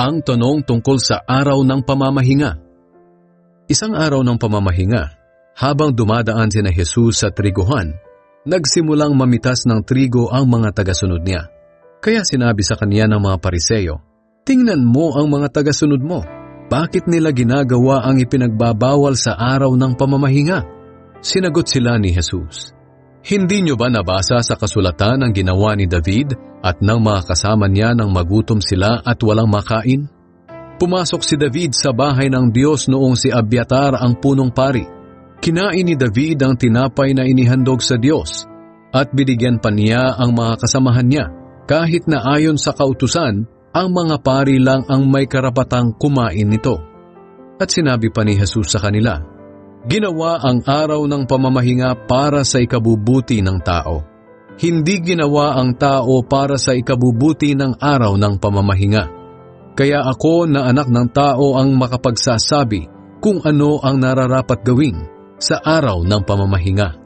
Ang tanong tungkol sa araw ng pamamahinga. Isang araw ng pamamahinga, habang dumadaan si na Jesus sa triguhan, nagsimulang mamitas ng trigo ang mga tagasunod niya. Kaya sinabi sa kanya ng mga pariseyo, Tingnan mo ang mga tagasunod mo. Bakit nila ginagawa ang ipinagbabawal sa araw ng pamamahinga? Sinagot sila ni Jesus, Hindi niyo ba nabasa sa kasulatan ang ginawa ni David at ng mga kasama niya nang magutom sila at walang makain? Pumasok si David sa bahay ng Diyos noong si Abiatar ang punong pari. Kinain ni David ang tinapay na inihandog sa Diyos at binigyan pa niya ang mga kasamahan niya kahit na ayon sa kautusan, ang mga pari lang ang may karapatang kumain nito. At sinabi pa ni Jesus sa kanila, Ginawa ang araw ng pamamahinga para sa ikabubuti ng tao. Hindi ginawa ang tao para sa ikabubuti ng araw ng pamamahinga. Kaya ako na anak ng tao ang makapagsasabi kung ano ang nararapat gawin sa araw ng pamamahinga.